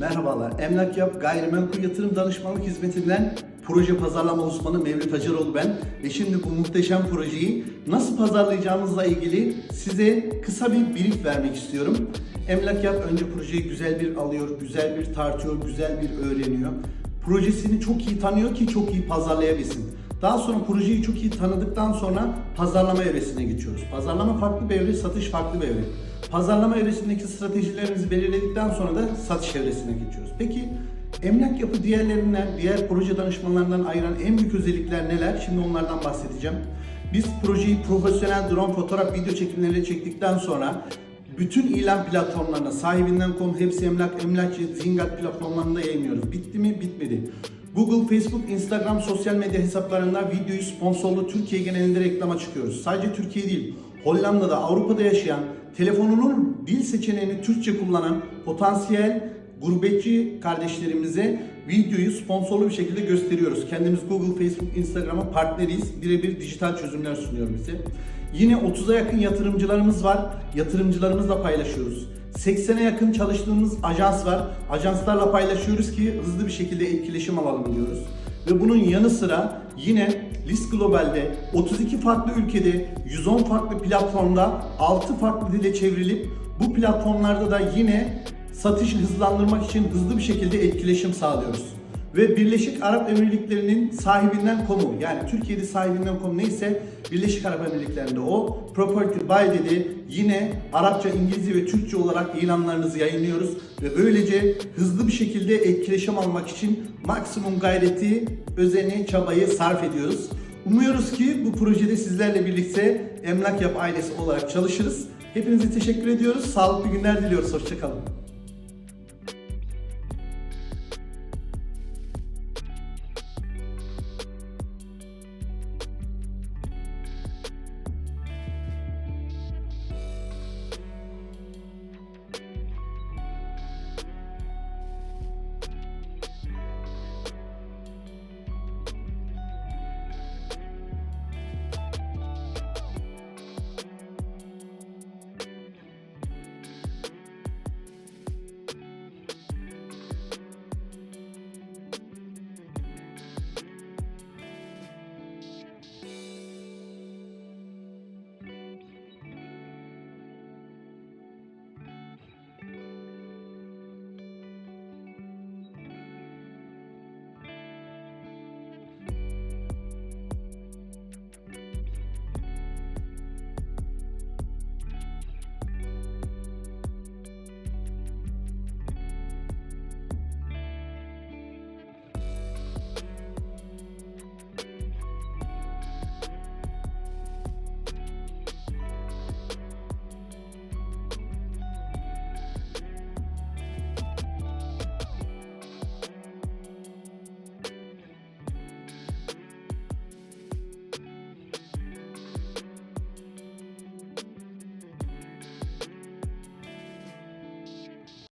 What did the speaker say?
Merhabalar, Emlak Yap Gayrimenkul Yatırım Danışmanlık Hizmetinden proje pazarlama uzmanı Mevlüt Hacaroğlu ben. Ve şimdi bu muhteşem projeyi nasıl pazarlayacağımızla ilgili size kısa bir brief vermek istiyorum. Emlak Yap önce projeyi güzel bir alıyor, güzel bir tartıyor, güzel bir öğreniyor. Projesini çok iyi tanıyor ki çok iyi pazarlayabilsin. Daha sonra projeyi çok iyi tanıdıktan sonra pazarlama evresine geçiyoruz. Pazarlama farklı bir evre, satış farklı bir evre. Pazarlama evresindeki stratejilerimizi belirledikten sonra da satış evresine geçiyoruz. Peki emlak yapı diğerlerinden, diğer proje danışmanlarından ayıran en büyük özellikler neler? Şimdi onlardan bahsedeceğim. Biz projeyi profesyonel drone fotoğraf video çekimleriyle çektikten sonra bütün ilan platformlarına sahibinden.com, hepsi emlak, emlakçı, Zingat platformlarında yayınlıyoruz. Bitti mi? Bitmedi. Google, Facebook, Instagram sosyal medya hesaplarında videoyu sponsorlu Türkiye genelinde reklama çıkıyoruz. Sadece Türkiye değil, Hollanda'da, Avrupa'da yaşayan, telefonunun dil seçeneğini Türkçe kullanan potansiyel gurbetçi kardeşlerimize videoyu sponsorlu bir şekilde gösteriyoruz. Kendimiz Google, Facebook, Instagram'a partneriyiz. Birebir dijital çözümler sunuyor bize. Yine 30'a yakın yatırımcılarımız var. Yatırımcılarımızla paylaşıyoruz. 80'e yakın çalıştığımız ajans var. Ajanslarla paylaşıyoruz ki hızlı bir şekilde etkileşim alalım diyoruz. Ve bunun yanı sıra yine List Global'de 32 farklı ülkede 110 farklı platformda 6 farklı dile çevrilip bu platformlarda da yine satışı hızlandırmak için hızlı bir şekilde etkileşim sağlıyoruz. Ve Birleşik Arap Emirlikleri'nin sahibinden komu yani Türkiye'de sahibinden komu neyse Birleşik Arap Emirlikleri'nde o Property Buy dedi yine Arapça, İngilizce ve Türkçe olarak ilanlarınızı yayınlıyoruz ve böylece hızlı bir şekilde etkileşim almak için maksimum gayreti, özeni, çabayı sarf ediyoruz. Umuyoruz ki bu projede sizlerle birlikte Emlak Yap ailesi olarak çalışırız. Hepinize teşekkür ediyoruz. Sağlıklı günler diliyoruz. Hoşçakalın.